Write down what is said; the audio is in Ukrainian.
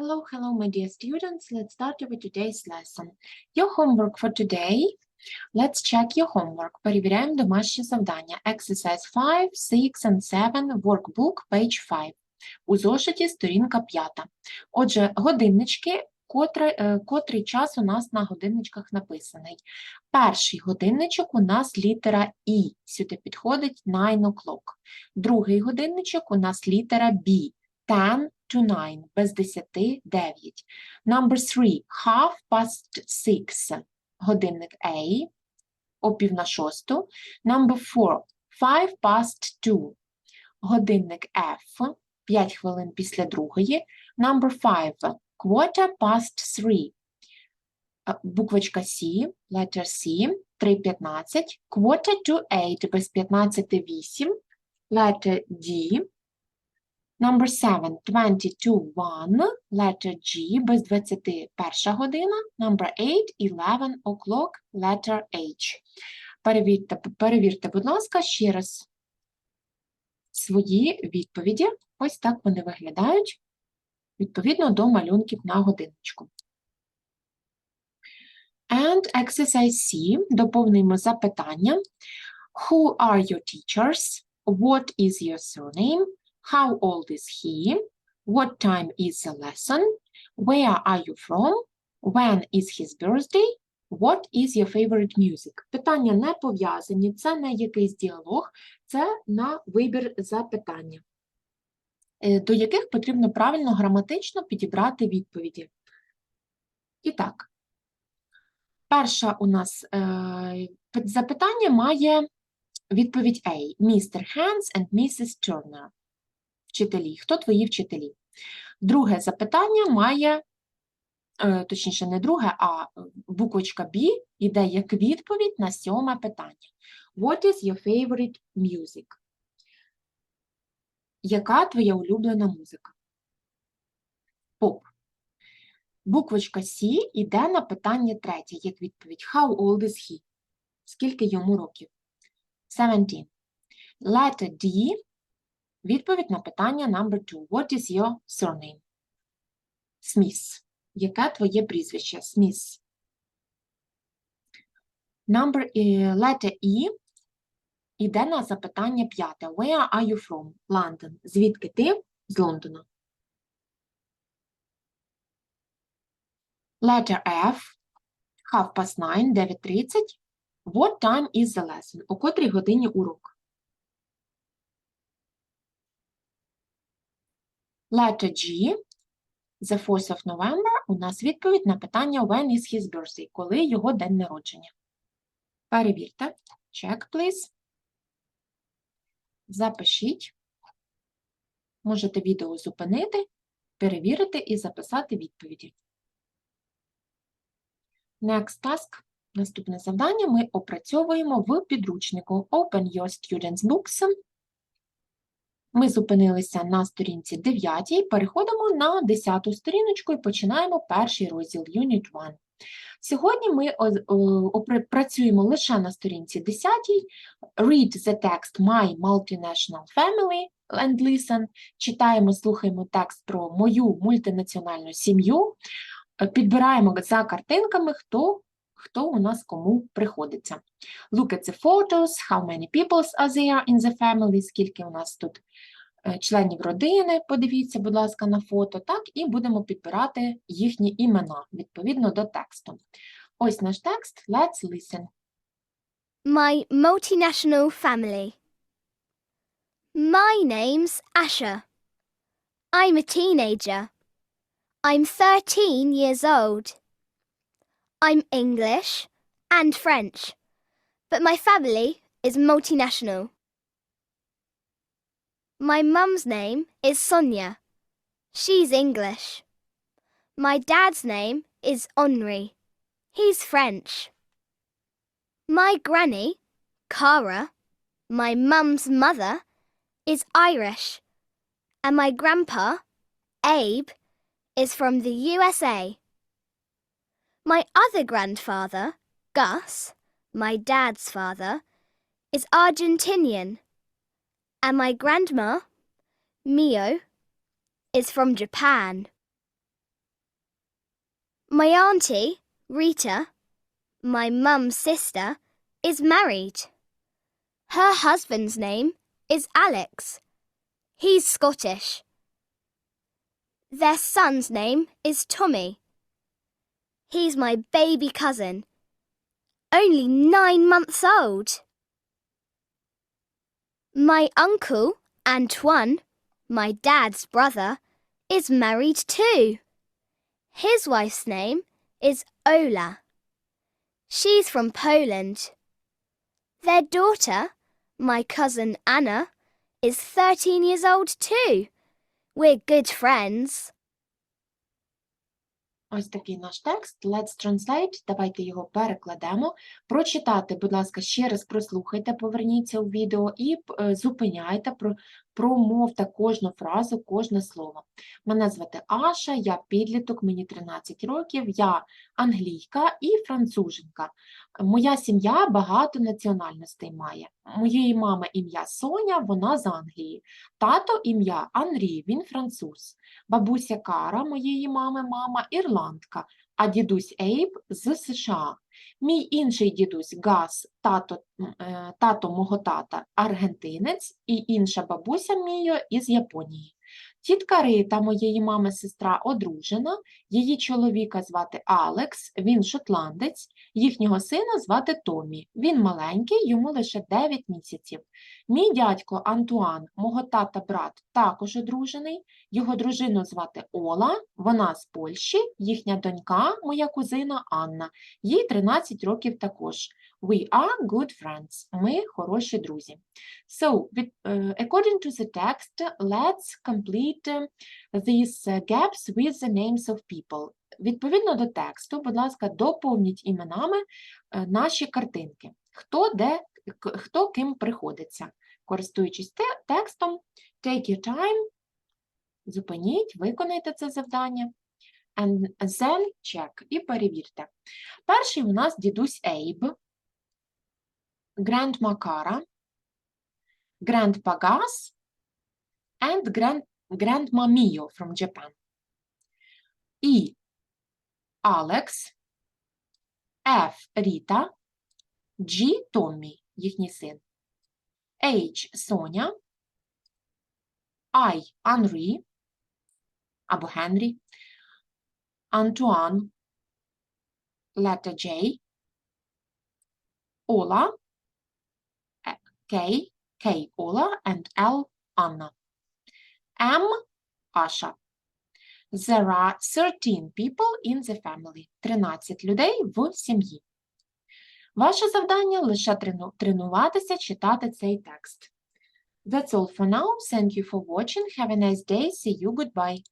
Hello, hello, my dear students. Let's start with today's lesson. Your homework for today. Let's check your homework. Перевіряємо домашнє завдання. Exercise 5, 6 and 7, workbook, page 5. У зошиті сторінка 5. Отже, годиннички, котрий, е, котрий час у нас на годинничках написаний. Перший годинничок у нас літера І. Сюди підходить 9 o'clock. Другий годинничок у нас літера B. 10 to 9, без 10 – 9. Number 3, half past 6, годинник A, о пів на шосту. Number 4, five past 2, годинник F, 5 хвилин після другої. Number 5, quarter past 3, а, буквочка C, letter C, 3.15, quarter to 8, без 15 – 8, letter D, Number 7, 20 to 1, letter G, без 21 година. Number 8, 11 o'clock, letter H. Перевірте, перевірте, будь ласка, ще раз свої відповіді. Ось так вони виглядають, відповідно до малюнків на годиночку. And exercise C. Доповнюємо запитання. Who are your teachers? What is your surname? How old is he? What time is the lesson? Where are you from? When is his birthday? What is your favorite music? Питання не пов'язані, це не якийсь діалог, це на вибір запитання, е, до яких потрібно правильно граматично підібрати відповіді. І так, перше у нас е, запитання має відповідь A. Mr. Hans and Mrs. Turner вчителі. Хто твої вчителі? Друге запитання має, е, точніше, не друге, а е, буквочка B іде як відповідь на сьоме питання. What is your favorite music? Яка твоя улюблена музика? Поп. Буквочка C іде на питання третє, як відповідь. How old is he? Скільки йому років? 17. Letter D Відповідь на питання number two. What is your surname? Сміс. Яке твоє прізвище? Сміс. Number, е, letter E іде на запитання п'яте. Where are you from? London. Звідки ти? З Лондона. Letter F. Half past nine, 9.30. What time is the lesson? О котрій годині урок? Letter G, the 4th of November, у нас відповідь на питання when is his birthday, коли його день народження. Перевірте. Check, please. Запишіть. Можете відео зупинити, перевірити і записати відповіді. Next task. Наступне завдання ми опрацьовуємо в підручнику Open Your Students Books. Ми зупинилися на сторінці 9, переходимо на 10 сторіночку і починаємо перший розділ Unit 1. Сьогодні ми працюємо лише на сторінці 10. Read the text My Multinational Family and listen. Читаємо, слухаємо текст про мою мультинаціональну сім'ю. Е, Підбираємо за картинками, хто, хто у нас кому приходиться. Look at the photos, how many people are there in the family, скільки у нас тут е, членів родини, подивіться, будь ласка, на фото, так, і будемо підбирати їхні імена відповідно до тексту. Ось наш текст, let's listen. My multinational family. My name's Asher. I'm a teenager. I'm 13 years old. I'm English and French, but my family is multinational. My mum's name is Sonia. She's English. My dad's name is Henri. He's French. My granny, Cara, my mum's mother, is Irish, and my grandpa, Abe, is from the USA. My other grandfather, Gus, my dad's father, is Argentinian, and my grandma, Mio, is from Japan. My auntie, Rita, my mum's sister, is married. Her husband's name is Alex. He's Scottish. Their son's name is Tommy. He's my baby cousin, only nine months old. My uncle, Antoine, my dad's brother, is married too. His wife's name is Ola. She's from Poland. Their daughter, my cousin Anna, is 13 years old too. We're good friends. Ось такий наш текст. Let's translate. Давайте його перекладемо. Прочитати, будь ласка, ще раз прослухайте, поверніться у відео і е, зупиняйте, промовте кожну фразу, кожне слово. Мене звати Аша, я підліток, мені 13 років, я англійка і француженка. Моя сім'я багато національностей має. Моєї мами ім'я Соня, вона з Англії. Тато ім'я Анрі, він француз. Бабуся Кара, моєї мами, мама ірландка, а дідусь Ейб з США. Мій інший дідусь Гас, тато, е, тато мого тата, аргентинець, і інша бабуся Міо із Японії. Тітка Рита, моєї мами сестра, одружена, її чоловіка звати Алекс, він шотландець, їхнього сина звати Томі, він маленький, йому лише 9 місяців. Мій дядько Антуан, мого тата брат, також одружений, його дружину звати Ола, вона з Польщі, їхня донька, моя кузина Анна, їй 13 років також. We are good friends. Ми хороші друзі. So, uh, according to the text, let's complete uh, these uh, gaps with the names of people. Відповідно до тексту, будь ласка, доповніть іменами е, наші картинки. Хто де, хто ким приходиться. Користуючись те- текстом, take your time, зупиніть, виконайте це завдання. And then check і перевірте. Перший у нас дідусь Ейб, Grandma Kara, Grandpa Gus, and Grand, Grandma Mio from Japan. І Алекс, F. Ріта, G. Томмі, їхній син, H. Соня, I. Анрі або Генрі, Антуан, letter J, Ола, е, K, K. Ола, and L. Анна. M. Аша. There are 13 people in the family. 13 людей в сім'ї. Ваше завдання лише трену- тренуватися читати цей текст. That's all for now. Thank you for watching. Have a nice day. See you. Goodbye.